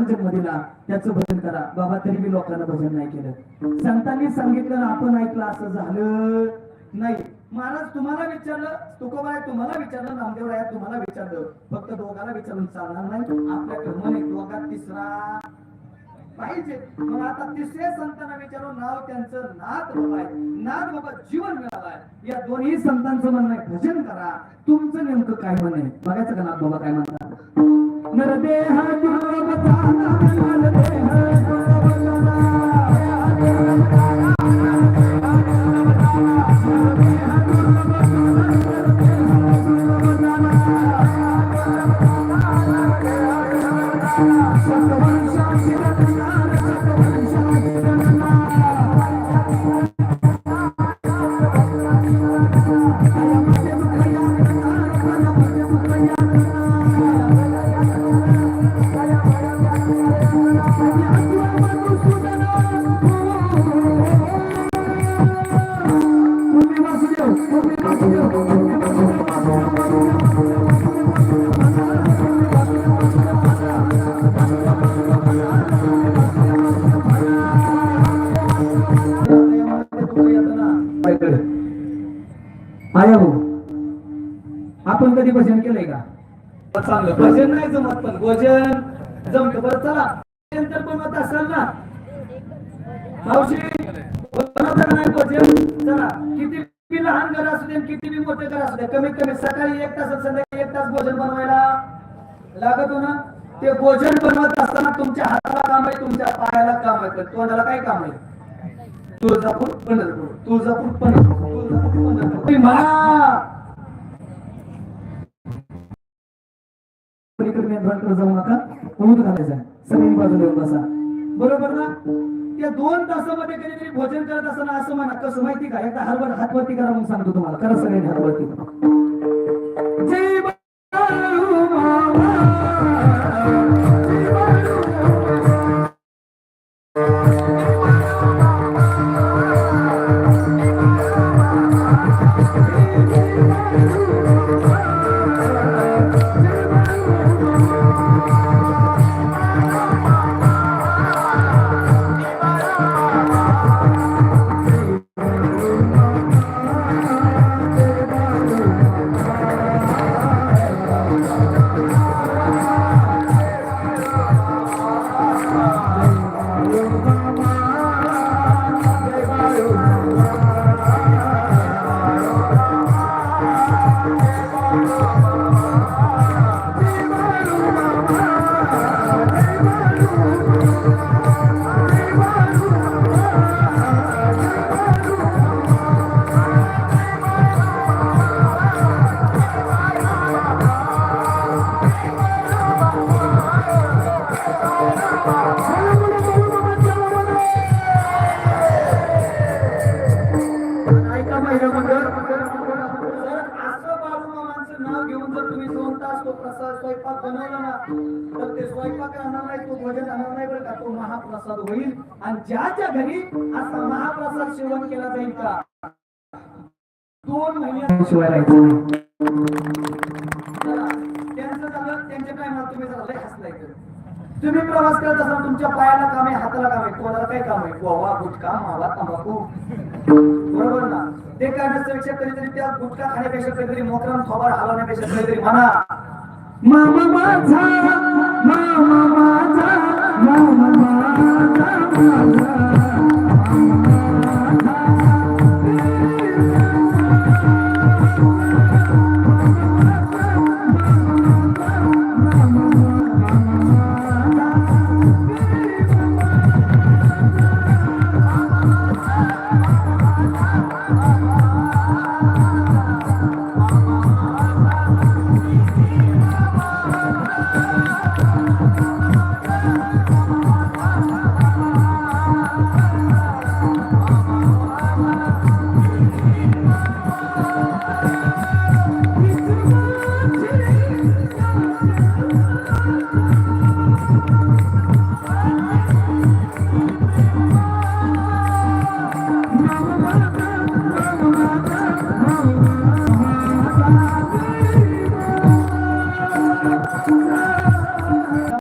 मुलाला जन्म दिला त्याचं भजन करा. बाबा तरी मी लोकांना भजन नाही केलं. संतांनी सांगितलं आपण ऐकलं असं झालं. नाही. महाराज तुम्हाला विचारलं तुकोबाय तुम्हाला विचारलं नामदेवराया तुम्हाला विचारलं. फक्त दोघाला विचारून चालणार नाही. आपल्या मन एक दोघात तिसरा पाहिजे. मग आता तिसऱ्या संतांना विचारून नाव त्यांचं नाथ बाबा आहे नाथ बाबा जीवन मिळालाय. या दोन्ही संतांचं म्हणणं आहे भजन करा. तुमचं नेमकं काय म्हण बघायचं का नाथ बाबा काय म्हणतात? नरदेहा दुर्लभता नरदेह आया आपण कधी भजन केलंय का? चांगलं भजन नाही जमत पण भोजन जमत. बर चला. भजन तर बनवत असाल ना? मावशी बनवता नाही भोजन? चला. किती बी लहान घर असू दे किती बी मोठे घर असू दे कमीत कमी सकाळी एक तास संध्याकाळी एक तास भोजन बनवायला लागत हो ना? ते भोजन बनवत असताना तुमच्या हाताला काम आहे तुमच्या पायाला काम आहे तोंडाला काय काम आहे? तुळजापूर पंढरपूर. तुळजापूर पंढरपूर. पंढरपूर. म्हणा. जाऊ नका. ऊन घालायचा सगळी बाजूला येऊन बसा. बरोबर ना? त्या दोन तासामध्ये कधीतरी भोजन करत असताना असं म्हणा कसं माहिती का? एकदा हरभर हातवरती करा म्हणून सांगतो तुम्हाला. करा सगळ्यांनी हातवरती. जय जर तुम्ही दोन तास तो प्रसाद स्वयंपाक बनवला ना तर ते स्वयंपाक राहणार नाही तो भजन राहणार नाही बरं का. तो महाप्रसाद होईल. आणि ज्याच्या घरी असा महाप्रसाद सेवन केला जाईल का? दोन महिन्यात शिवाय त्यांचं झालं त्यांच्या टायमाला तुम्ही जरा हसलाय तुम्ही प्रवास करत असाल तुमच्या पायाला काम आहे हाताला काम आहे कोणाला काय काम आहे? गोवा गुटखा मावा तंबाखू. बरोबर ना? ते करण्यापेक्षा कधीतरी त्या गुटखा खाण्यापेक्षा कधीतरी मोकराम खबर हलवण्यापेक्षा कधीतरी म्हणा. मामा माझा मामा माझा मामा माझा मामा